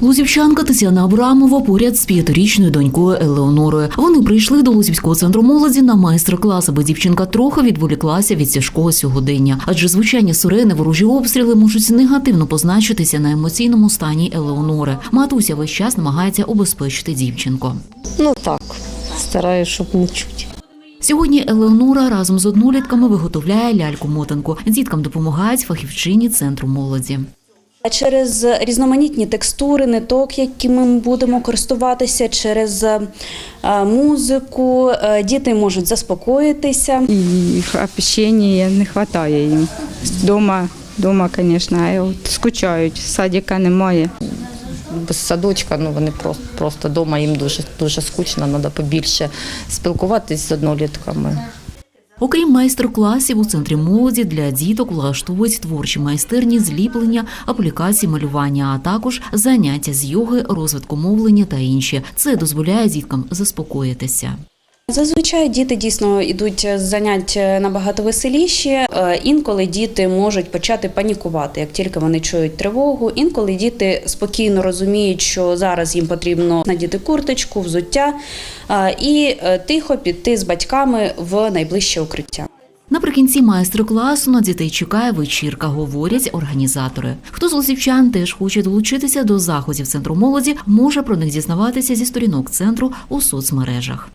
Лузівчанка Тетяна Абрамова поряд з п'ятирічною донькою Елеонорою. Вони прийшли до Лузівського центру молоді на майстер-клас, аби дівчинка трохи відволіклася від тяжкого сьогодення. Адже звучання сирени, ворожі обстріли можуть негативно позначитися на емоційному стані Елеонори. Матуся весь час намагається убезпечити дівчинку. Ну так, стараюсь, щоб не чути. Сьогодні Елеонора разом з однолітками виготовляє ляльку-мотанку. Діткам допомагають фахівчині центру молоді. А Через різноманітні текстури, ниток, якими ми будемо користуватися, через е, музику е, діти можуть заспокоїтися. И общения не хватає їм. Дома, дома, звісно, скучають, садика немає. Без садочка, ну вони просто просто вдома їм дуже дуже скучно, треба побільше спілкуватись з однолітками. Окрім майстер-класів у центрі молоді для діток влаштовують творчі майстерні зліплення, аплікації малювання, а також заняття з йоги, розвитку мовлення та інші. Це дозволяє діткам заспокоїтися. Зазвичай діти дійсно йдуть з занять набагато веселіші. Е, Інколи діти можуть почати панікувати, як тільки вони чують тривогу. Інколи діти спокійно розуміють, що зараз їм потрібно надіти курточку, взуття е, і е, тихо піти з батьками в найближче укриття. Наприкінці майстер-класу на дітей чекає вечірка, говорять організатори. Хто з лозівчан теж хоче долучитися до заходів центру молоді, може про них дізнаватися зі сторінок центру у соцмережах.